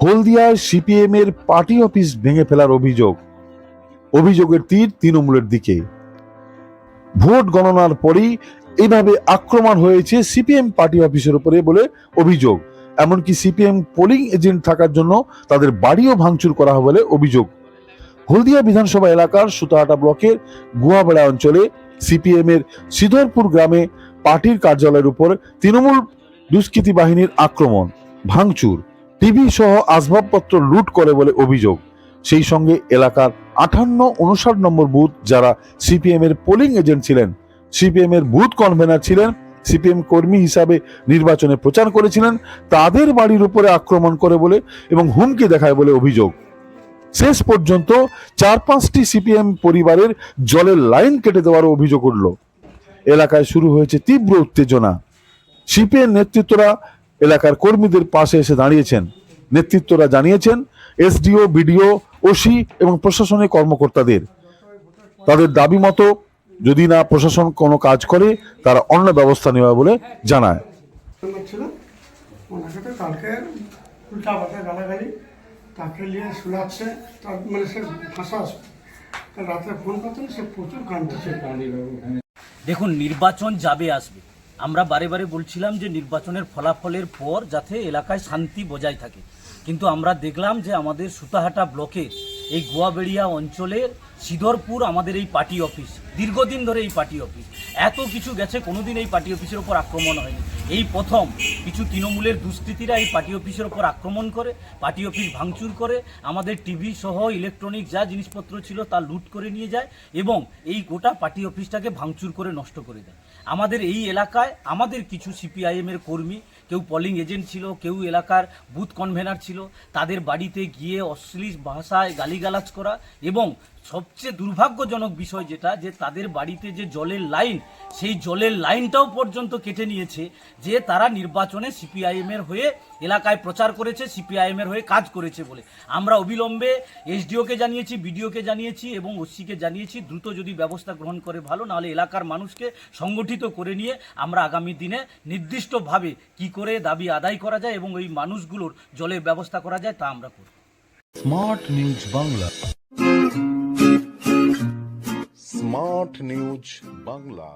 হলদিয়ায় CPM এর party office ভেঙে ফেলার অভিযোগ। অভিযোগের তীর তৃণমূলের দিকে। ভোট গণনার পরেই এইভাবে আক্রমণ হয়েছে সিপিএম পার্টি অফিসের উপরে বলে অভিযোগ। এমনকি সিপিএম পোলিং এজেন্ট থাকার জন্য তাদের বাড়িও ভাঙচুর করা হয় বলে অভিযোগ। হলদিয়া বিধানসভা এলাকার সুতাহাটা ব্লকের গুয়াবেড়া অঞ্চলে সিপিএম এর সিধরপুর গ্রামে পার্টির কার্যালয়ের উপর তৃণমূল দুষ্কৃতী বাহিনীর আক্রমণ। ভাঙচুর, টিভি সহ আসবাবপত্র লুট করে বলে অভিযোগ। সেই সঙ্গে এলাকার আঠান্ন উনষাট নম্বর বুথ যারা সিপিএম এর পোলিং এজেন্ট ছিলেন, সিপিএম এর বুথ কনভেনার ছিলেন, সিপিএম কর্মী হিসাবে নির্বাচনে প্রচার করেছিলেন, তাদের বাড়ির উপরে আক্রমণ করে বলে এবং হুমকি দেখায় বলে অভিযোগ। শেষ পর্যন্ত চার পাঁচটি সিপিএম পরিবারের জলের লাইন কেটে দেওয়ার অভিযোগ উঠল। এলাকায় শুরু হয়েছে তীব্র উত্তেজনা। সিপিএম নেতৃত্বরা এলাকার কর্মীদের পাশে এসে দাঁড়িয়েছেন। নেতৃত্বরা জানিয়েছেন এসডিও বিডিও ওসি এবং প্রশাসনের কর্মকর্তাদের। তাদের দাবি মতো যদি না প্রশাসন কোনো কাজ করে তারা অন্য ব্যবস্থা নেওয়া বলে জানায়। কালকে উল্টা গালাগালি তাকে নিয়ে শোনাচ্ছে তার মানে সে ভাষা রাত্রে ফোন করতেন সে প্রচুর দেখুন নির্বাচন যাবে আসবে। আমরা বারে বারে বলছিলাম যে নির্বাচনের ফলাফলের পর যাতে এলাকায় শান্তি বজায় থাকে। কিন্তু আমরা দেখলাম যে আমাদের সুতাহাটা ব্লকের এই গোয়াবেড়িয়া অঞ্চলের সিধরপুর আমাদের এই পার্টি অফিস, দীর্ঘদিন ধরে এই পার্টি অফিস। এত কিছু গেছে, কোনোদিন এই পার্টি অফিসের ওপর আক্রমণ হয়নি। এই প্রথম কিছু তৃণমূলের দুষ্কৃতীরা এই পার্টি অফিসের ওপর আক্রমণ করে, পার্টি অফিস ভাঙচুর করে, আমাদের টিভি সহ ইলেকট্রনিক যা জিনিসপত্র ছিল তা লুট করে নিয়ে যায় এবং এই গোটা পার্টি অফিসটাকে ভাঙচুর করে নষ্ট করে দেয়। আমাদের এই এলাকায় আমাদের কিছু সিপিআইএম এর কর্মী, কেউ পলিং এজেন্ট ছিল, কেউ এলাকার বুথ কনভেনার ছিল, তাদের বাড়িতে গিয়ে অশ্লীল ভাষায় গালিগালাজ করা এবং সবচেয়ে দুর্ভাগ্যজনক বিষয় যেটা, যে তাদের বাড়িতে যে জলের লাইন, সেই জলের লাইনটাও পর্যন্ত কেটে নিয়েছে, যে তারা নির্বাচনে সিপিআইএম এর হয়ে এলাকায় প্রচার করেছে, সিপিআইএম এর হয়ে কাজ করেছে বলে। আমরা অবিলম্বে এসডিওকে জানিয়েছি, বিডিওকে জানিয়েছি এবং ওসিকে জানিয়েছি, দ্রুত যদি ব্যবস্থা গ্রহণ করে ভালো, নাহলে এলাকার মানুষকে সংগঠিত করে নিয়ে আমরা আগামী দিনে নির্দিষ্টভাবে কি করে দাবি আদায় করা যায় এবং ওই মানুষগুলোর জলের ব্যবস্থা করা যায় তা আমরা করব। Smart news Bangla. Smart news Bangla